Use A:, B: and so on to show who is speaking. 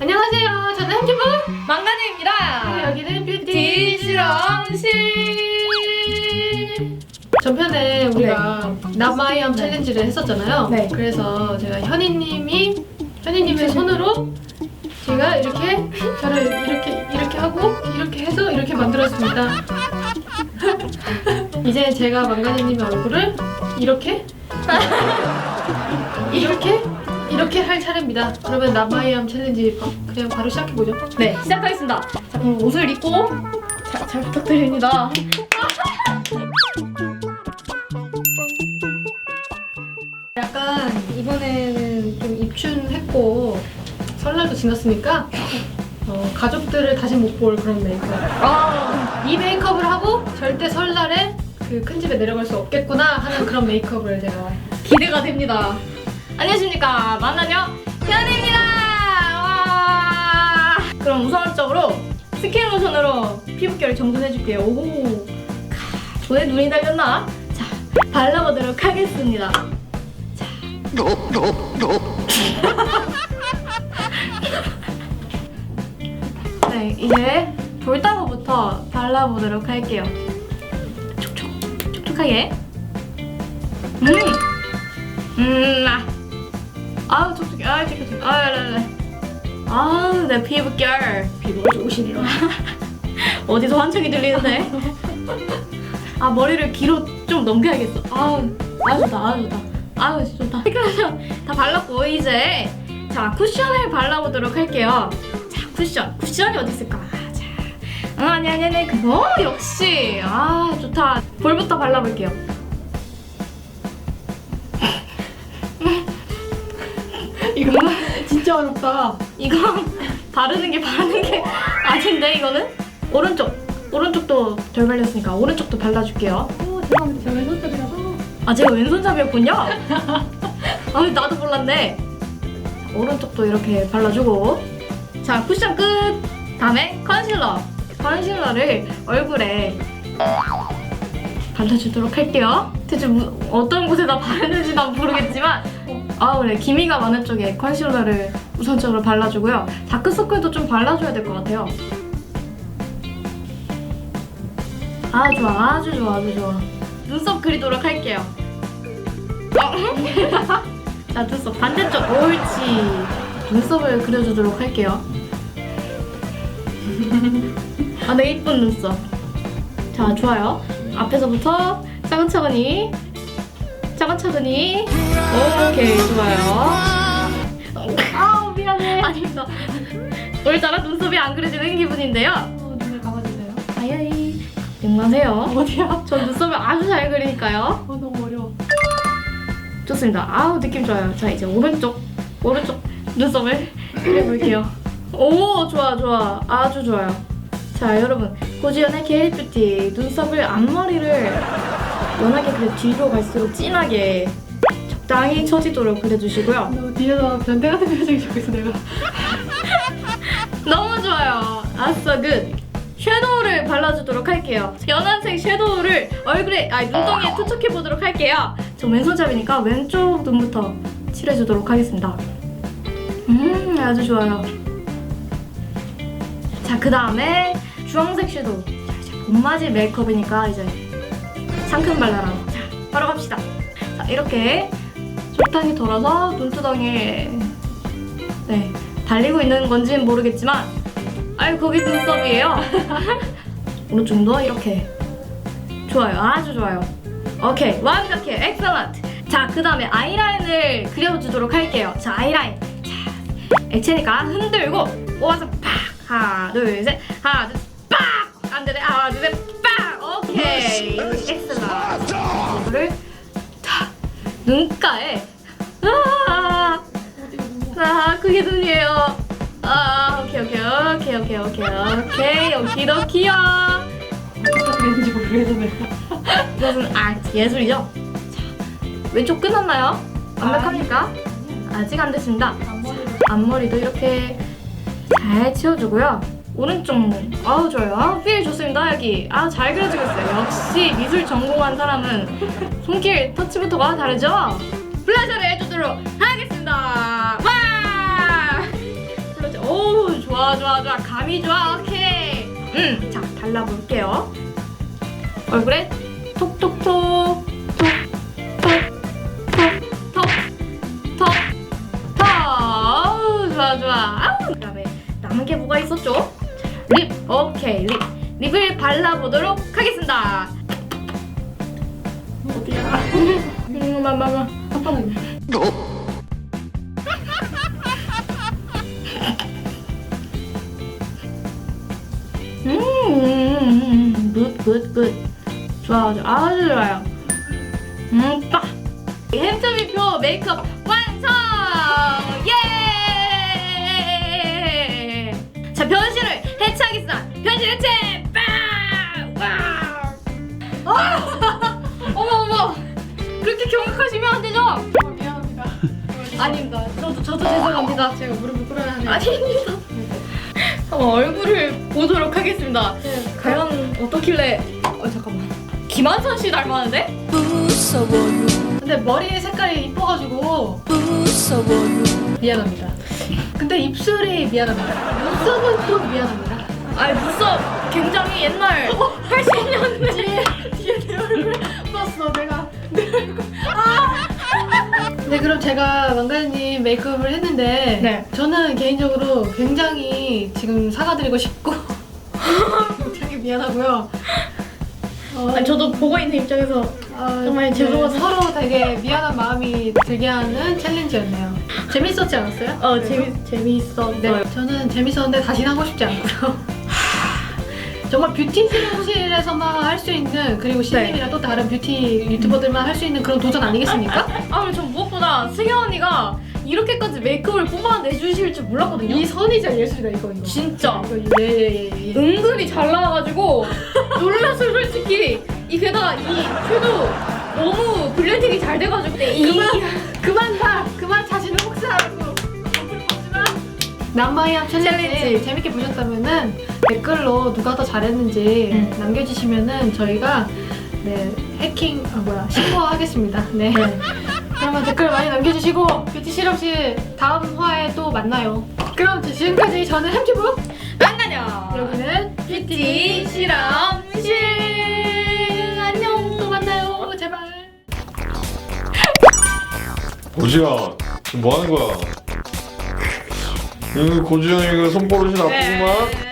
A: 안녕하세요. 저는 한주부.
B: 망가님입니다.
A: 여기는 뷰티
B: 실험실.
A: 전편에 우리가 나마이암 챌린지를 했었잖아요.
B: 네.
A: 그래서 제가 현이님이 현이님의 손으로 제가 이렇게 저를 이렇게 이렇게 하고 이렇게 해서 이렇게 만들었습니다. 이제 제가 망가니님의 얼굴을 이렇게 이렇게 이렇게 할 차례입니다. 그러면 나마이암 챌린지 바- 그냥 바로 시작해 보죠.
B: 네, 시작하겠습니다. 자, 그럼 옷을 입고 자, 잘 부탁드립니다.
A: 약간 이번에는 좀 입춘했고 설날도 지났으니까 어, 가족들을 다시 못 볼 그런 메이크업.
B: 아,
A: 이 메이크업을 하고 절대 설날에 그 큰 집에 내려갈 수 없겠구나 하는 그런 메이크업을 제가
B: 기대가 됩니다. 안녕하십니까. 정돈해줄게요. 오. 가, 손에 눈이 달렸나? 자, 발라보도록 하겠습니다. 자. 네, 이제 볼따구부터 발라보도록 할게요. 촉촉, 촉촉하게. 음, 음, 아, 아우 촉촉해, 아우 촉촉해, 아우 랄랄. 아우 내 피부결.
A: 피부가 좋으시네요.
B: 어디서 환청이 들리는데? 아 머리를 뒤로 좀 넘겨야겠어. 아우 아주 좋다, 아주 좋다, 아우 좋다. 그러면 다 발랐고 이제 자 쿠션을 발라보도록 할게요. 자 쿠션, 쿠션이 어디 있을까? 자, 어, 아니 아니 아니 그거 역시 아 좋다. 볼부터 발라볼게요.
A: 이거 진짜 어렵다.
B: 이거 바르는 게 바르는 게 아닌데 이거는 오른쪽 오른쪽도 덜 발렸으니까 오른쪽도 발라줄게요.
A: 오 죄송합니다. 제가 왼손잡이라서.
B: 아 제가 왼손잡이였군요. 아 나도 몰랐네. 오른쪽도 이렇게 발라주고 자 쿠션 끝. 다음에 컨실러. 컨실러를 얼굴에 발라주도록 할게요. 대체 무- 어떤 곳에다 바르는지 난 모르겠지만 아 그래 기미가 많은 쪽에 컨실러를 우선적으로 발라주고요. 다크서클도 좀 발라줘야 될 것 같아요. 아 좋아 아주 좋아 아주 좋아. 눈썹 그리도록 할게요. 자 눈썹 반대쪽 옳지. 눈썹을 그려주도록 할게요. 아, 네 이쁜 눈썹. 자 좋아요. 앞에서부터 차근차근히 차근차근히 오케이 좋아요.
A: 아우 미안해.
B: 아닙니다. 오늘따라 눈썹이 안 그려지는 기분인데요.
A: 어, 눈을 감아주세요.
B: 아야이 걱정마세요.
A: 어디야?
B: 전 눈썹을 아주 잘 그리니까요.
A: 어 너무 어려워.
B: 좋습니다. 아우 느낌 좋아요. 자 이제 오른쪽 오른쪽 눈썹을 그려볼게요. 오 좋아 좋아 아주 좋아요. 자 여러분 고지연의 게이뷰티 눈썹을 앞머리를 연하게 그려 뒤로 갈수록 진하게 적당히 처지도록 그려주시고요.
A: 너 뒤에서 변태 같은 표정이 적고 있어 내가.
B: 너무 좋아요. 아싸 굿. 섀도우를 발라주도록 할게요. 연한색 섀도우를 얼굴에, 아니 눈덩이에 투척해 보도록 할게요. 저 왼손잡이니까 왼쪽 눈부터 칠해주도록 하겠습니다. 음, 아주 좋아요. 자, 그 다음에 주황색 섀도우. 자, 이제 봄맞이 메이크업이니까 이제 상큼 발라라. 자, 바로 갑시다. 자, 이렇게 적당히 돌아서 눈두덩이에 네, 달리고 있는 건지는 모르겠지만 아유 거기 눈썹이에요. 오른쪽도? 이렇게. 좋아요. 아주 좋아요. 오케이. 완벽해 엑셀런트 자 그 다음에 아이라인을 그려주도록 할게요. 자 아이라인. 자 액체니까 흔들고 모아서 팍. 하나 둘 셋. 하나 둘팍 안되네. 하나 둘셋팍 오케이. 엑셀런트 이거를 탁 눈가에 아! 아, 그게 눈이에요. 아, 오케이, 오케이, 오케이, 오케이, 오케이, 오케이, 오키도키요.
A: 어떻게 내가.
B: 이것은 아, 예술이죠? 자, 왼쪽 끝났나요? 완벽합니까? 아직 안 됐습니다. 앞머리도 이렇게 잘 치워주고요. 오른쪽 눈. 아우, 좋아요. 아우, 필 좋습니다, 여기. 아, 잘 그려지고 있어요. 역시 미술 전공한 사람은 손길 터치부터가 다르죠? 블라셔를 해주도록 하겠습니다. 와! 블라셔, 오, 위 좋아. 오케이. 음자 발라볼게요. 얼굴에 톡톡톡 톡톡톡톡톡 아우 좋아 좋아. 아우 그다음에 남은 게 뭐가 있었죠? 자, 립. 오케이 립. 립을 발라보도록 하겠습니다.
A: 어디야?
B: 음 마마마
A: 아빠는
B: 좋아 좋아 아주 좋아요 음빠 햄스미표 메이크업 완성 예! 자 변신을 해체하겠습니다 변신 해체 빵! 와! 아! 어머 어머 그렇게 경악하시면 안 되죠?
A: 아, 미안합니다.
B: 아닙니다 저도 저도 죄송합니다
A: 제가 무릎을 꿇어야 하네요.
B: 아닙니다 한번 얼굴을 보도록 하겠습니다
A: 네.
B: 과연 어떻길래 어 잠깐만 김한선 씨 닮았는데?
C: 무서워요
A: 근데 머리 색깔이 이뻐가지고
C: 무서워요
A: 미안합니다. 근데 입술이 미안합니다. 눈썹은 또 미안합니다.
B: 아니 눈썹 굉장히 옛날 80년대
A: 뒤에 내 얼굴 봤어 내가 내 얼굴 아! 네 그럼 제가 왕가님 메이크업을 했는데
B: 네.
A: 저는 개인적으로 굉장히 지금 사과드리고 싶고 되게 미안하고요 어,
B: 아니 저도 보고 있는 입장에서
A: 아,
B: 정말
A: 네,
B: 죄송하다.
A: 서로 되게 미안한 마음이 들게 하는 챌린지였네요 재밌었지 않았어요?
B: 어? 재미 재미있었어요
A: 네, 저는 재밌었는데 다시는 하고 싶지 않고요. 정말 뷰티 실험실에서만 할 수 있는 그리고 신님이랑 또 다른 뷰티 유튜버들만 할 수 있는 그런 도전 아니겠습니까?
B: 아 근데 전 무엇보다 승현 언니가 이렇게까지 메이크업을 뽑아내주실 줄 몰랐거든요
A: 이 선이 진짜 예술이다 이거 이거.
B: 진짜
A: 이거 예예예. 예, 예.
B: 은근히 잘 나와가지고 솔직히 이 게다가 이 큐도 너무 블렌딩이 잘 돼가지고 이
A: 그만 그만 봐 그만 자신을 혹사하고 남마이암 챌린지,
B: 챌린지.
A: 재밌게 보셨다면은 댓글로 누가 더 잘했는지
B: 음.
A: 남겨주시면은 저희가 네 해킹 아 뭐야 신고하겠습니다. 네. 그러면 댓글 많이 남겨주시고 뷰티 실험실 다음 화에 또 만나요. 그럼 지금까지 저는 햄튜브
B: 만나요
A: 여기는
B: 뷰티 실험
D: 고지야 지금 뭐 하는 거야? 이 고지영이가 손버릇이 나쁘구만.
B: 네.